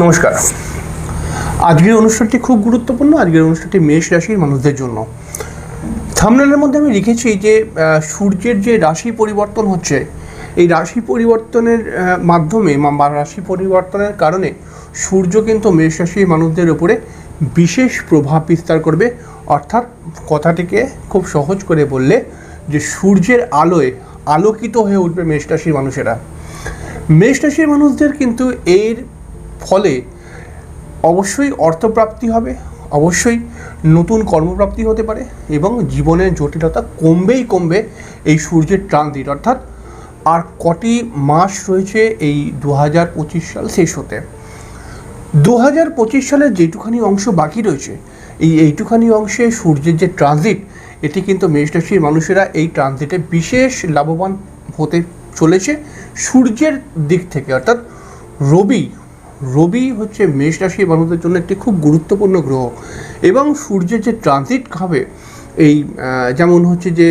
নমস্কার। আজকের অনুষ্ঠানটি খুব গুরুত্বপূর্ণ, আজকের অনুষ্ঠানটি মেষ রাশির মানুষদের জন্য। থামনেলের মধ্যে আমি লিখেছি যে সূর্যের যে রাশি পরিবর্তন হচ্ছে, এই রাশি পরিবর্তনের মাধ্যমে বা রাশি পরিবর্তনের কারণে সূর্য কিন্তু মেষ রাশির মানুষদের উপরে বিশেষ প্রভাব বিস্তার করবে। অর্থাৎ কথাটিকে খুব সহজ করে বললে যে, সূর্যের আলোয় আলোকিত হয়ে উঠবে মেষ রাশির মানুষেরা। মেষ রাশির মানুষদের কিন্তু এর ফলে অবশ্যই অর্থপ্রাপ্তি হবে, অবশ্যই নতুন কর্মপ্রাপ্তি হতে পারে এবং জীবনের জটিলতা কমবেই কমবে এই সূর্যের ট্রানজিট অর্থাৎ আর কটি মাস রয়েছে এই দু হাজার পঁচিশ সাল শেষ হতে। দু হাজার পঁচিশ সালের যেটুখানি অংশ বাকি রয়েছে, এই এইটুখানি অংশে সূর্যের যে ট্রানজিট এটি কিন্তু মেষ রাশির মানুষেরা এই ট্রানজিটে বিশেষ লাভবান হতে চলেছে সূর্যের দিক থেকে। অর্থাৎ রবি রবি হচ্ছে মেষ রাশির মানুষদের জন্য একটি খুব গুরুত্বপূর্ণ গ্রহ। এবং সূর্যের যে ট্রানজিট হবে, এই যেমন হচ্ছে যে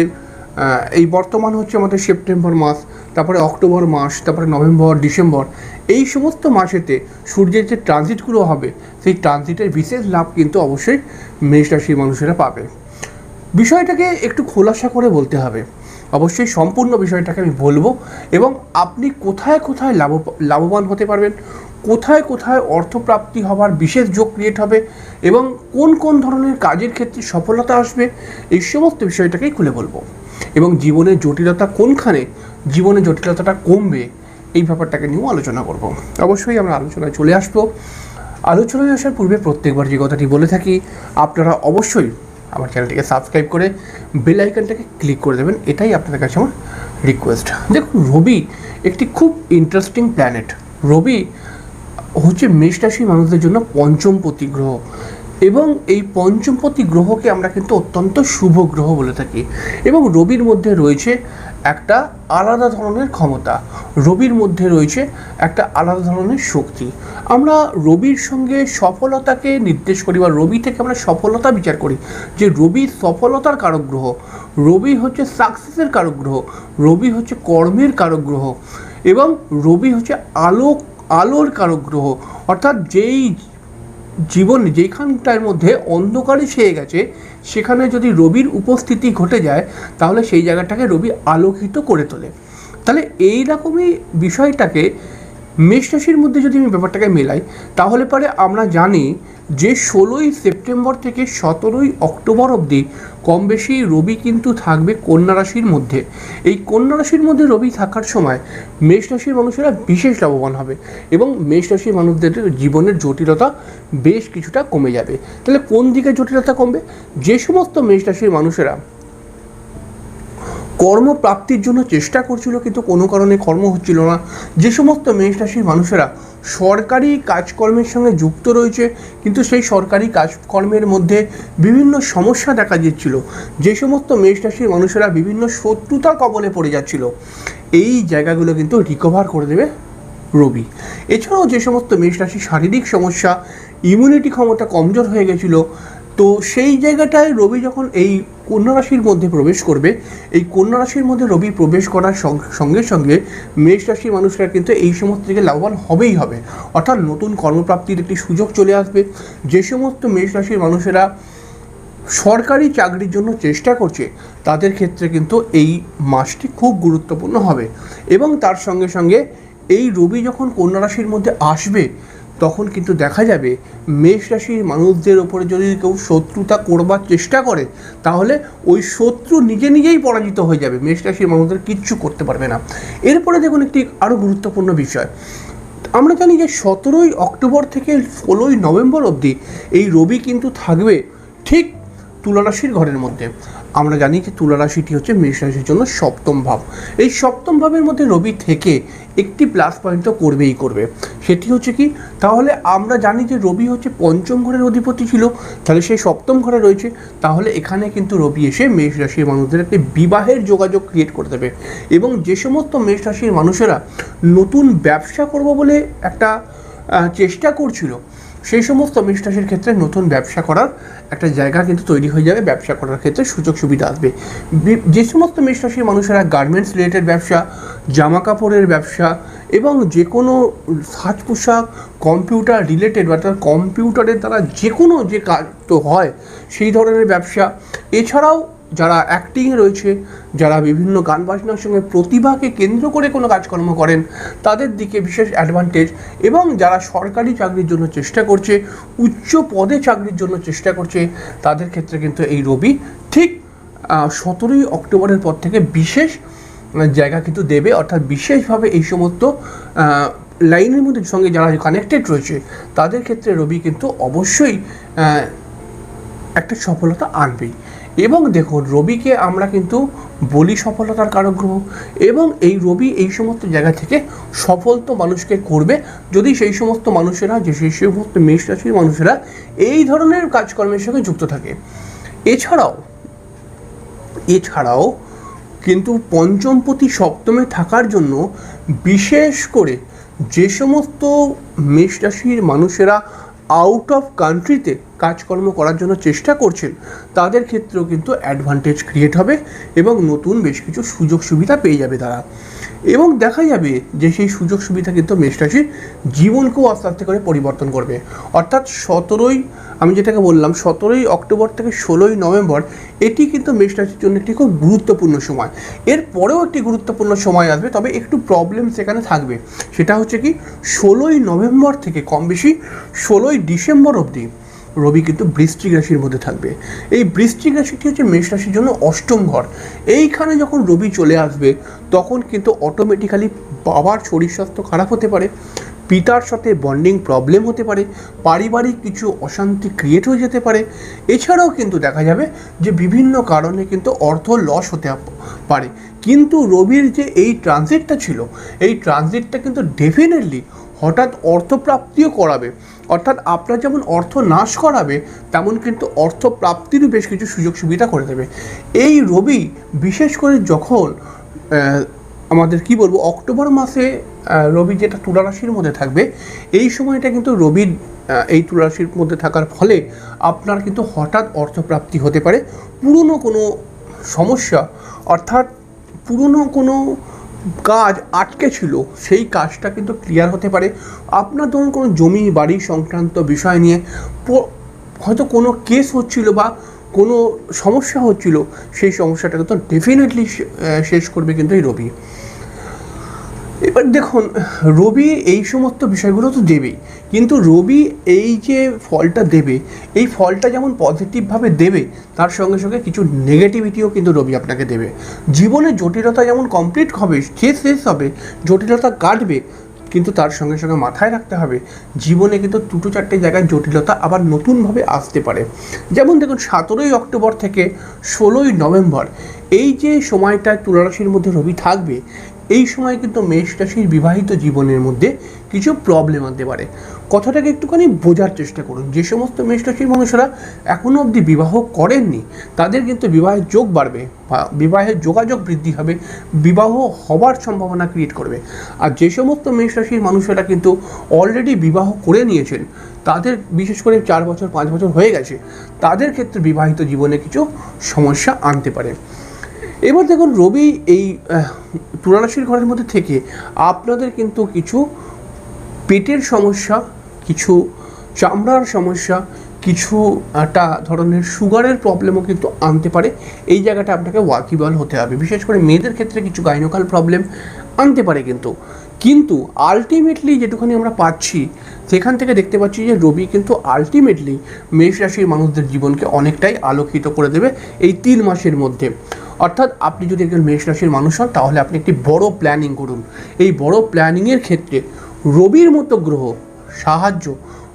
এই বর্তমান হচ্ছে আমাদের সেপ্টেম্বর মাস, তারপরে অক্টোবর মাস, তারপরে নভেম্বর, ডিসেম্বর, এই সমস্ত মাসেতে সূর্যের যে ট্রানজিটগুলো হবে, সেই ট্রানজিটের বিশেষ লাভ কিন্তু অবশ্যই মেষ রাশির মানুষেরা পাবে। বিষয়টাকে একটু খোলাসা করে বলতে হবে। অবশ্যই সম্পূর্ণ বিষয়টাকে আমি বলব এবং আপনি কোথায় কোথায় লাভ, লাভবান হতে পারবেন, কোথায় কোথায় অর্থপ্রাপ্তি হবার বিশেষ যোগ ক্রিয়েট হবে এবং কোন কোন ধরনের কাজের ক্ষেত্রে সফলতা আসবে, এই সমস্ত বিষয়টাকেই খুলে বলব। এবং জীবনের জটিলতা কোনখানে, জীবনের জটিলতাটা কমবে, এই ব্যাপারটাকে নিয়েও আলোচনা করব। অবশ্যই আমরা আলোচনায় চলে আসব। আলোচনায় আসার পূর্বে প্রত্যেকবার যে কথাটি বলে থাকি, আপনারা অবশ্যই আমার চ্যানেলটিকে সাবস্ক্রাইব করে বেল আইকনটাকে ক্লিক করে দেবেন। এটাই আপনাদের কাছে আমার রিকোয়েস্ট দেখুন, রবি একটি খুব ইন্টারেস্টিং প্ল্যানেট রবি হচ্ছে মেষ রাশি মানুষদের জন্য পঞ্চম প্রতিগ্রহ এবং এই পঞ্চমপতি গ্রহকে আমরা কিন্তু অত্যন্ত শুভ গ্রহ বলে থাকি। এবং রবির মধ্যে রয়েছে একটা আলাদা ধরনের ক্ষমতা। রবির মধ্যে রয়েছে একটা আলাদা ধরনের শক্তি। আমরা রবির সঙ্গে সফলতাকে নির্দেশ করি বা রবি থেকে আমরা সফলতা বিচার করি যে রবি সফলতার কারক গ্রহ রবি হচ্ছে সাকসেসের কারক গ্রহ রবি হচ্ছে কর্মের কারক গ্রহ এবং রবি হচ্ছে আলোক, আলোর কারক গ্রহ অর্থাৎ যেই জীবন যেইখানটার মধ্যে অন্ধকারে ছেয়ে গেছে, সেখানে যদি রবির উপস্থিতি ঘটে যায়, তাহলে সেই জায়গাটাকে রবি আলোকিত করে তোলে। তাহলে এই রকমই বিষয়টাকে মেষ রাশির মধ্যে যদি আমি ব্যাপারটাকে মেলাই, তাহলে পরে আমরা জানি যে ষোলোই সেপ্টেম্বর থেকে সতেরোই অক্টোবর অবধি কম বেশি রবি কিন্তু থাকবে কন্যা রাশির মধ্যে। এই কন্যা রাশির মধ্যে রবি থাকার সময় মেষ রাশির মানুষেরা বিশেষ লাভবান হবে এবং মেষ রাশির মানুষদের জীবনের জটিলতা বেশ কিছুটা কমে যাবে। তাহলে কোন দিকে জটিলতা কমবে? যে সমস্ত মেষ রাশির মানুষেরা কর্মপ্রাপ্তির জন্য চেষ্টা করছিল, কিন্তু কোনো কারণে কর্ম হচ্ছিল না। যে সমস্ত মেষ রাশির মানুষেরা সরকারি কাজকর্মের সঙ্গে যুক্ত রয়েছে, কিন্তু সেই সরকারি কাজকর্মের মধ্যে বিভিন্ন সমস্যা দেখা দিচ্ছিল। যে সমস্ত মেষ রাশির মানুষেরা বিভিন্ন শত্রুতার কবলে পড়ে যাচ্ছিল। এই জায়গাগুলো কিন্তু রিকভার করে দেবে রবি। এছাড়াও যে সমস্ত মেষ রাশি শারীরিক সমস্যা ইমিউনিটি ক্ষমতা কমজোর হয়ে গেছিল তো সেই জায়গাটায় রবি যখন এই কন্যা রাশির মধ্যে প্রবেশ করবে, এই কন্যা রাশির মধ্যে রবি প্রবেশ করার সঙ্গে সঙ্গে মেষ রাশির মানুষরা কিন্তু এই সমস্ত থেকে লাভবান হবেই হবে। অর্থাৎ নতুন কর্মপ্রাপ্তির একটি সুযোগ চলে আসবে। যে সমস্ত মেষ রাশির মানুষেরা সরকারি চাকরির জন্য চেষ্টা করছে, তাদের ক্ষেত্রে কিন্তু এই মাসটি খুব গুরুত্বপূর্ণ হবে। এবং তার সঙ্গে সঙ্গে এই রবি যখন কন্যা রাশির মধ্যে আসবে তখন কিন্তু দেখা যাবে মেষ রাশির মানুষদের ওপরে যদি কেউ শত্রুতা করবার চেষ্টা করে, তাহলে ওই শত্রু নিজে নিজেই পরাজিত হয়ে যাবে। মেষ রাশির মানুষদের কিচ্ছু করতে পারবে না। এরপরে দেখুন একটি আরও গুরুত্বপূর্ণ বিষয়। আমরা জানি যে সতেরোই অক্টোবর থেকে ষোলোই নভেম্বর অবধি এই রবি কিন্তু থাকবে ঠিক তুলারাশির ঘরের মধ্যে। আমরা জানি যে তুলারাশিটি হচ্ছে মেষ রাশির জন্য সপ্তম ভাব। এই সপ্তম ভাবের মধ্যে রবি থেকে একটি প্লাস পয়েন্ট তো করবেই করবে। সেটি হচ্ছে কি? তাহলে আমরা জানি যে রবি হচ্ছে পঞ্চম ঘরের অধিপতি ছিল। তাহলে সেই সপ্তম ঘরে রয়েছে। তাহলে এখানে কিন্তু রবি এসে মেষ রাশির মানুষদের একটি বিবাহের যোগাযোগ ক্রিয়েট করে দেবে। এবং যে সমস্ত মেষ রাশির মানুষেরা নতুন ব্যবসা করব বলে একটা চেষ্টা করছিল সেই সমস্ত মেষ রাশির ক্ষেত্রে নতুন ব্যবসা করার একটা জায়গা কিন্তু তৈরি হয়ে যাবে, ব্যবসা করার ক্ষেত্রে সুযোগ সুবিধা আসবে। যে সমস্ত মেষ মানুষেরা গার্মেন্টস রিলেটেড ব্যবসা জামা কাপড়ের ব্যবসা এবং যে কোনো সাজ পোশাক কম্পিউটার রিলেটেড অর্থাৎ কম্পিউটারের দ্বারা যে কোনো যে কাজ তো হয়, সেই ধরনের ব্যবসা। এছাড়াও যারা অ্যাক্টিংয়ে রয়েছে যারা বিভিন্ন গান বাজনার সঙ্গে প্রতিভাকে কেন্দ্র করে কোনো কাজকর্ম করেন, তাদের দিকে বিশেষ অ্যাডভান্টেজ এবং যারা সরকারি চাকরির জন্য চেষ্টা করছে, উচ্চ পদে চাকরির জন্য চেষ্টা করছে, তাদের ক্ষেত্রে কিন্তু এই রবি ঠিক সতেরোই অক্টোবরের পর থেকে বিশেষ জায়গা কিন্তু দেবে। অর্থাৎ বিশেষভাবে এই সমস্ত লাইনের মধ্যে সঙ্গে যারা কানেক্টেড রয়েছে, তাদের ক্ষেত্রে রবি কিন্তু অবশ্যই একটা সফলতা আনবেই। এবং দেখুন, রবিকে আমরা কিন্তু বলি সফলতার কারক গ্রহ। এবং এই রবি এই সমস্ত জায়গা থেকে সফল তো মানুষকে করবে। যদি সেই সমস্ত মানুষেরা যে সেই সমস্ত মেষ রাশির মানুষেরা এই ধরনের কাজকর্মের সঙ্গে যুক্ত থাকে। এছাড়াও এছাড়াও কিন্তু পঞ্চমপতি সপ্তমে থাকার জন্য বিশেষ করে যে সমস্ত মেষ রাশির মানুষেরা আউট অফ কান্ট্রিতে কাজকর্ম করার জন্য চেষ্টা করছেন, তাদের ক্ষেত্রেও কিন্তু অ্যাডভান্টেজ ক্রিয়েট হবে এবং নতুন বেশ কিছু সুযোগ সুবিধা পেয়ে যাবে তারা। এবং দেখা যাবে যে সেই সুযোগ সুবিধা কিন্তু মেষ রাশির জীবনকেও আস্তে আস্তে করে পরিবর্তন করবে। অর্থাৎ সতেরোই, আমি যেটাকে বললাম, সতেরোই অক্টোবর থেকে ষোলোই নভেম্বর, এটি কিন্তু মেষ রাশির জন্য একটি খুব গুরুত্বপূর্ণ সময়। এর পরেও একটি গুরুত্বপূর্ণ সময় আসবে, তবে একটু প্রবলেম সেখানে থাকবে। সেটা হচ্ছে কি, ষোলোই নভেম্বর থেকে কম বেশি ষোলোই ডিসেম্বর অবধি রবি কিন্তু বৃষ্টিক রাশির মধ্যে থাকবে। এই বৃষ্টিক রাশিটি হচ্ছে মেষ রাশির জন্য অষ্টম ঘর। এইখানে যখন রবি চলে আসবে, তখন কিন্তু অটোমেটিক্যালি বাবার শরীর স্বাস্থ্য খারাপ হতে পারে। পিতার সাথে বন্ডিং প্রবলেম হতে পারে, পারিবারিক কিছু অশান্তি ক্রিয়েট হয়ে যেতে পারে, এছাড়াও কিন্তু দেখা যাবে যে বিভিন্ন কারণে কিন্তু অর্থ লস হতে পারে। কিন্তু রবির যে এই ট্রানজিটটা ছিল, এই ট্রানজিটটা কিন্তু ডেফিনেটলি হঠাৎ অর্থপ্রাপ্তিও করাবে। অর্থাৎ আপনার যেমন অর্থ নাশ করাবে, তেমন কিন্তু অর্থ প্রাপ্তিরও বেশ কিছু সুযোগ সুবিধা করে দেবে। এই রবি বিশেষ করে যখন আমাদের কি বলব, অক্টোবর মাসে রবি যেটা তুলা রাশির মধ্যে থাকবে, এই সময়টা কিন্তু রবির এই তুলা রাশির মধ্যে থাকার ফলে আপনার কিন্তু হঠাৎ অর্থপ্রাপ্তি হতে পারে। পুরনো কোনো সমস্যা, অর্থাৎ পুরনো কোনো কাজ আটকে ছিল, সেই কাজটা কিন্তু ক্লিয়ার হতে পারে। আপনার ধরুন কোনো জমি, বাড়ি সংক্রান্ত বিষয় নিয়ে হয়তো কোনো কেস হচ্ছিল বা কোনো সমস্যা হচ্ছিল, সেই সমস্যাটাকে তো ডেফিনেটলি শেষ করবে কিন্তু এই রবি। এবার দেখুন, রবি এই সমস্ত বিষয়গুলো তো দেবেই। কিন্তু রবি এই যে ফলটা দেবে, এই ফলটা যেমন পজিটিভভাবে দেবে, তার সঙ্গে সঙ্গে কিছু নেগেটিভিটিও কিন্তু রবি আপনাকে দেবে। জীবনে জটিলতা যেমন কমপ্লিট হবে শেষ শেষ হবে, জটিলতা কাটবে কিন্তু তার সঙ্গে সঙ্গে মাথায় রাখতে হবে, জীবনে কিন্তু দুটো চারটে জায়গায় জটিলতা আবার নতুনভাবে আসতে পারে। যেমন দেখুন, সতেরোই অক্টোবর থেকে ষোলোই নভেম্বর, এই যে সময়টা তুলারাশির মধ্যে রবি থাকবে এই সময় কিন্তু মেষ রাশির বিবাহিত জীবনের মধ্যে কিছু প্রবলেম আনতে পারে। কথাটাকে একটুখানি বোঝার চেষ্টা করুন। যে সমস্ত মেষ রাশির মানুষেরা এখনও অবধি বিবাহ করেননি, তাদের কিন্তু বিবাহের যোগ বাড়বে বা বিবাহের যোগাযোগ বৃদ্ধি হবে, বিবাহ হবার সম্ভাবনা ক্রিয়েট করবে। আর যে সমস্ত মেষ রাশির মানুষেরা কিন্তু অলরেডি বিবাহ করে নিয়েছেন, তাদের বিশেষ করে চার বছর, পাঁচ বছর হয়ে গেছে, তাদের ক্ষেত্রে বিবাহিত জীবনে কিছু সমস্যা আনতে পারে। এবার দেখুন রবি, এই তুলারাশির ঘরের মধ্যে থেকে আপনাদের কিন্তু কিছু পেটের সমস্যা, কিছু চামড়ার সমস্যা, কিছু, একটা ধরনের সুগারের প্রবলেমও কিন্তু আনতে পারে। এই জায়গাটা আপনাকে ওয়াকিবল হতে হবে। বিশেষ করে মেয়েদের ক্ষেত্রে কিছু গাইনোকাল প্রবলেম আনতে পারে কিন্তু। কিন্তু আলটিমেটলি যেটুখানি আমরা পাচ্ছি, সেখান থেকে দেখতে পাচ্ছি যে রবি কিন্তু আলটিমেটলি মেষ রাশির মানুষদের জীবনকে অনেকটাই আলোকিত করে দেবে এই তিন মাসের মধ্যে। অর্থাৎ আপনি যদি একজন মেষ রাশির মানুষ হন, তাহলে আপনি একটি বড় প্ল্যানিং করুন। এই বড় প্ল্যানিংয়ের ক্ষেত্রে রবির মতো গ্রহ সাহায্য,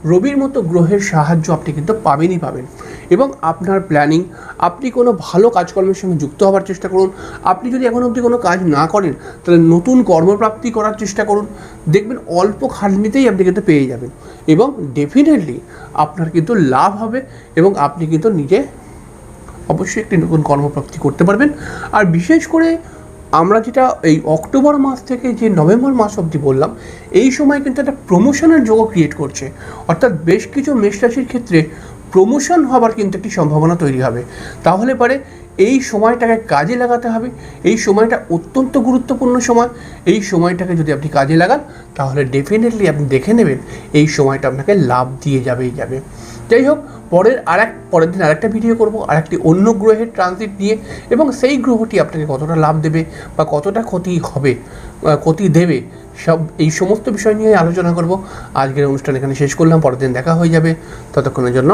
রবির মতো গ্রহের সাহায্য আপনি কিন্তু পাবেনই পাবেন। এবং আপনার প্ল্যানিং আপনি কোনো ভালো কাজকর্মের সঙ্গে যুক্ত হওয়ার চেষ্টা করুন। আপনি যদি এখন অবধি কোনো কাজ না করেন, তাহলে নতুন কর্মপ্রাপ্তি করার চেষ্টা করুন। দেখবেন অল্প খাটনিতেই আপনি কিন্তু পেয়ে যাবেন। এবং ডেফিনেটলি আপনার কিন্তু লাভ হবে এবং আপনি কিন্তু নিজে অবশ্যই একটি নতুন কর্মপ্রাপ্তি করতে পারবেন। আর বিশেষ করে আমরা যেটা এই অক্টোবর মাস থেকে যে নভেম্বর মাস অবধি বললাম, এই সময় কিন্তু একটা প্রমোশনের যোগ ক্রিয়েট করছে। অর্থাৎ বেশ কিছু মেষ রাশির ক্ষেত্রে প্রমোশন হবার কিন্তু একটি সম্ভাবনা তৈরি হবে। তাহলে পরে এই সময়টাকে কাজে লাগাতে হবে। এই সময়টা অত্যন্ত গুরুত্বপূর্ণ সময়। এই সময়টাকে যদি আপনি কাজে লাগান, তাহলে ডেফিনেটলি আপনি দেখে নেবেন এই সময়টা আপনাকে লাভ দিয়ে যাবেই যাবে। যাই হোক, পরের আর এক পরের দিন আরেকটা ভিডিও করব আর একটি অন্য গ্রহের ট্রানজিট নিয়ে এবং সেই গ্রহটি আপনাকে কতটা লাভ দেবে বা কতটা ক্ষতি হবে ক্ষতি দেবে, সব এই সমস্ত বিষয় নিয়ে আলোচনা করব। আজকের অনুষ্ঠান এখানে শেষ করলাম, পরের দিন দেখা হয়ে যাবে। ততক্ষণের জন্য